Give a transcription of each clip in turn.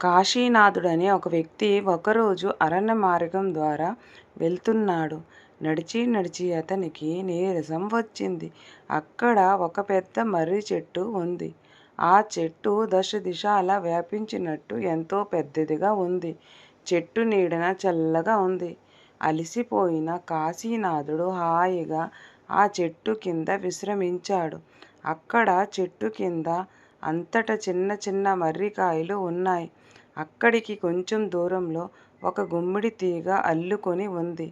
కాశీనాథుడనే ఒక వ్యక్తి ఒకరోజు అరణ్య మార్గం ద్వారా వెళ్తున్నాడు. నడిచి నడిచి అతనికి నీరసం వచ్చింది. అక్కడ ఒక పెద్ద మర్రి చెట్టు ఉంది. ఆ చెట్టు దశ దిశాల వ్యాపించినట్టు ఎంతో పెద్దదిగా ఉంది. చెట్టు నీడన చల్లగా ఉంది. అలసిపోయిన కాశీనాథుడు హాయిగా ఆ చెట్టు కింద విశ్రమించాడు. అక్కడ చెట్టు కింద అంతటా చిన్న చిన్న మర్రికాయలు ఉన్నాయి. అక్కడికి కొంచెం దూరంలో ఒక గుమ్మిడి తీగ అల్లుకొని ఉంది.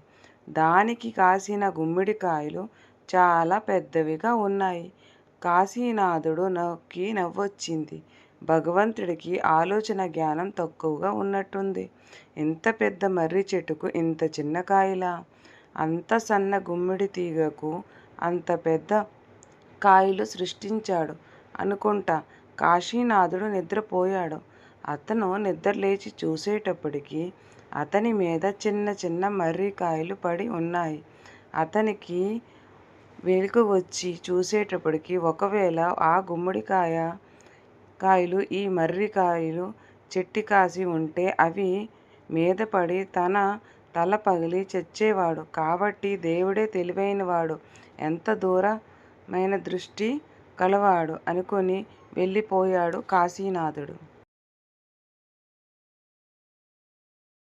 దానికి కాసిన గుమ్మిడికాయలు చాలా పెద్దవిగా ఉన్నాయి. కాశీనాథుడు కాశీనాథుడుకి నవ్వొచ్చింది. భగవంతుడికి ఆలోచన జ్ఞానం తక్కువగా ఉన్నట్టుంది. ఇంత పెద్ద మర్రి చెట్టుకు ఇంత చిన్న కాయలా? అంత సన్న గుమ్మిడి తీగకు అంత పెద్ద కాయలు సృష్టించాడు అనుకుంటా కాశీనాథుడు నిద్రపోయాడు. అతను నిద్రలేచి చూసేటప్పటికి అతని మీద చిన్న చిన్న మర్రికాయలు పడి ఉన్నాయి. అతనికి వెలుగు వచ్చి చూసేటప్పటికి ఒకవేళ ఆ గుమ్మడికాయ కాయలు ఈ మర్రికాయలు చెట్టి కాసి ఉంటే అవి మీద పడి తన తల పగిలి చచ్చేవాడు. కాబట్టి దేవుడే తెలివైనవాడు, ఎంత దూరమైన దృష్టి కలవాడు అనుకుని వెళ్ళిపోయాడు కాశీనాథుడు.